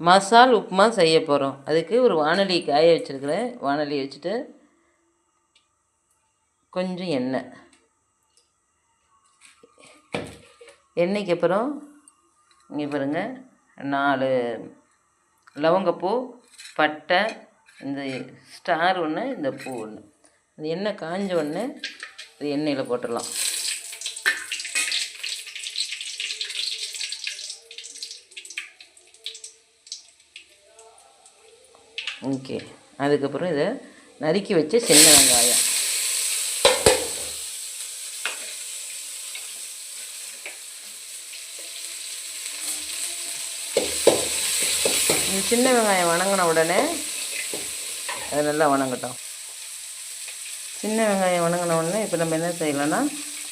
மசால் உப்புமா செய்ய போகிறோம் அதுக்கு ஒரு வானொலி காய வச்சுருக்கிறேன். வானொலி வச்சுட்டு கொஞ்சம் எண்ணெய். எண்ணெய்க்கு அப்புறம் இங்கே பாருங்க நாலு லவங்கப்பூ பட்டை இந்த ஸ்டார் ஒன்று இந்த பூ ஒன்று இந்த எண்ணெய் காஞ்ச உடனே இது எண்ணெயில் போட்டுடலாம். ஓகே. அதுக்கப்புறம் இதை நறுக்கி வச்ச சின்ன வெங்காயம். இந்த சின்ன வெங்காயம் வணங்கின உடனே அது நல்லா வணங்கட்டும். சின்ன வெங்காயம் வணங்கின உடனே இப்போ நம்ம என்ன செய்யலாம்னா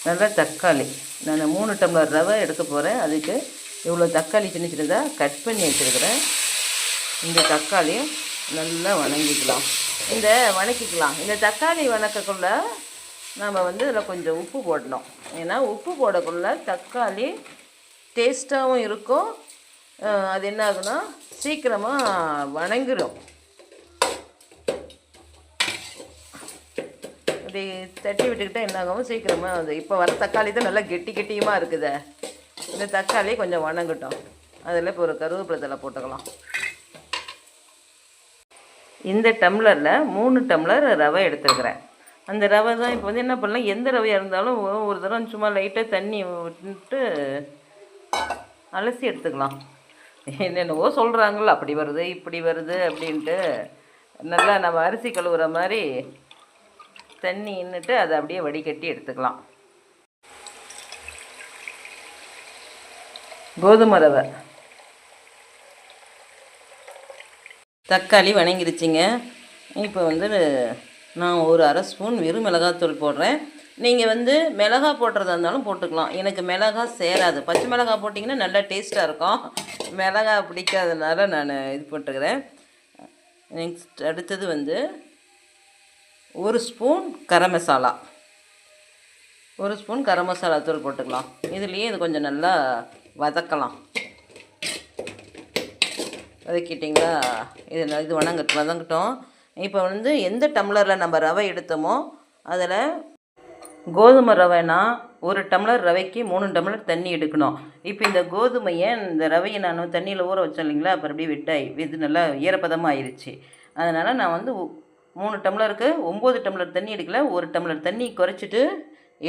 நல்லா தக்காளி. நான் மூணு டம்ளர் ரவை எடுக்க போகிறேன் அதுக்கு இவ்வளோ தக்காளி சின்ன சின்னதாக கட் பண்ணி வச்சுருக்கிறேன். இந்த தக்காளியும் நல்லா வணங்கிக்கலாம். இந்த வணக்கிக்கலாம். இந்த தக்காளி வணக்கக்குள்ள நாம் வந்து இதில் கொஞ்சம் உப்பு போடணும். ஏன்னா உப்பு போடக்குள்ள தக்காளி டேஸ்ட்டாகவும் இருக்கும். அது என்ன ஆகுனா சீக்கிரமாக வணங்கிடும் அப்படி தட்டி விட்டுக்கிட்டால் என்ன ஆகும்? சீக்கிரமாக அது இப்போ வர தக்காளி தான் நல்லா கெட்டி கெட்டியுமாக இருக்குதே. இந்த தக்காளி கொஞ்சம் வணங்கட்டும். அதில் இப்போ ஒரு கருவேப்பிலை தலை போட்டுக்கலாம். இந்த டம்ளரில் மூணு டம்ளர் ரவை எடுத்துருக்குறேன். அந்த ரவை தான் இப்போ வந்து என்ன பண்ணலாம்? எந்த ரவையாக இருந்தாலும் ஒரு தடவை சும்மா லைட்டாக தண்ணி விட்டு அலசி எடுத்துக்கலாம். என்னென்னவோ சொல்கிறாங்களோ அப்படி வருது இப்படி வருது அப்படின்ட்டு. நல்லா நம்ம அரிசி கழுவுற மாதிரி தண்ணி நின்றுட்டு அதை அப்படியே வடிகட்டி எடுத்துக்கலாம். கோதுமை ரவை. தக்காளி வணங்கிருச்சிங்க. இப்போ வந்து நான் ஒரு அரை ஸ்பூன் வெறும் மிளகாத்தூள் போடுறேன். நீங்கள் வந்து மிளகா போடுறதா இருந்தாலும் போட்டுக்கலாம். எனக்கு மிளகா சேராது. பச்சை மிளகா போட்டிங்கன்னா நல்லா டேஸ்ட்டாக இருக்கும். மிளகா பிடிக்காதனால நான் இது போட்டுக்கிறேன். நெக்ஸ்ட் அடுத்தது வந்து ஒரு ஸ்பூன் கரம் மசாலா. ஒரு ஸ்பூன் கரம் மசாலா தூள் போட்டுக்கலாம். இதுலேயே இது கொஞ்சம் நல்லா வதக்கலாம். வதக்கிட்டிங்களா இது இது வணங்க வதங்கட்டும். இப்போ வந்து எந்த டம்ளரில் நம்ம ரவை எடுத்தோமோ அதில் கோதுமை ரவைனா ஒரு டம்ளர் ரவைக்கு மூணு டம்ளர் தண்ணி எடுக்கணும். இப்போ இந்த கோதுமையை இந்த ரவையை நான் தண்ணியில் ஊற வச்சேன் இல்லைங்களா? அப்புறம் அப்படியே விட்டாய் இது நல்லா ஈரப்பதமாக ஆயிடுச்சு அதனால் நான் வந்து மூணு டம்ளருக்கு ஒம்பது டம்ளர் தண்ணி எடுக்கல ஒரு டம்ளர் தண்ணி குறைச்சிட்டு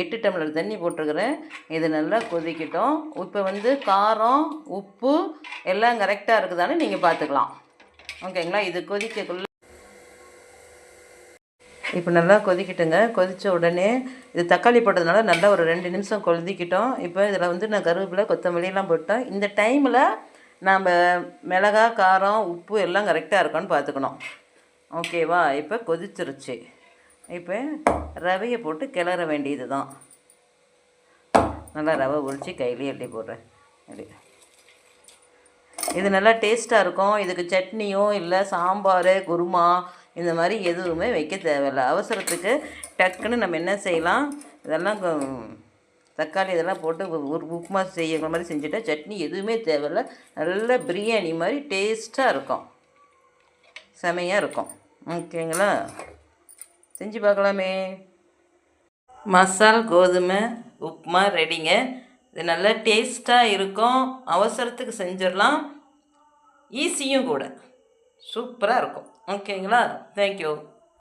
எட்டு டம்ளர் தண்ணி போட்டிருக்கிறேன். இது நல்லா கொதிக்கட்டும். இப்போ வந்து காரம் உப்பு எல்லாம் கரெக்டாக இருக்குதான்னு நீங்கள் பார்த்துக்கலாம். ஓகேங்களா? இது கொதிக்கக்குள்ள இப்போ நல்லா கொதிக்கட்டுங்க. கொதித்த உடனே இது தக்காளி போட்டதுனால நல்லா ஒரு ரெண்டு நிமிஷம் கொதிக்கிட்டோம். இப்போ இதில் வந்து நான் கருவேப்பிலை கொத்தமல்லியெல்லாம் போட்டோம் இந்த டைமில் நாம் மிளகா காரம் உப்பு எல்லாம் கரெக்டாக இருக்கான்னு பார்த்துக்கணும். ஓகேவா? இப்போ கொதிச்சிருச்சு. இப்போ ரவையை போட்டு கிளற வேண்டியது தான் நல்லா ரவை உரித்து கையிலே அள்ளி போடுறேன். அப்படி இது நல்லா டேஸ்ட்டாக இருக்கும். இதுக்கு சட்னியோ இல்லை சாம்பார் குருமா இந்த மாதிரி எதுவுமே வைக்க தேவையில்ல. அவசரத்துக்கு டக்குன்னு நம்ம என்ன செய்யலாம்? இதெல்லாம் தக்காளி இதெல்லாம் போட்டு ஒரு உப்புமா செய்யுற மாதிரி செஞ்சுட்டா சட்னி எதுவுமே தேவையில்ல. நல்ல பிரியாணி மாதிரி டேஸ்ட்டாக இருக்கும். செமையாக இருக்கும். ஓகேங்களா? செஞ்சு பார்க்கலாமே. மசால் கோதுமை உப்புமா ரெடிங்க. இது நல்லா டேஸ்ட்டாக இருக்கும். அவசரத்துக்கு செஞ்சிடலாம். ஈஸியும் கூட. சூப்பராக இருக்கும். ஓகேங்களா? தேங்க்யூ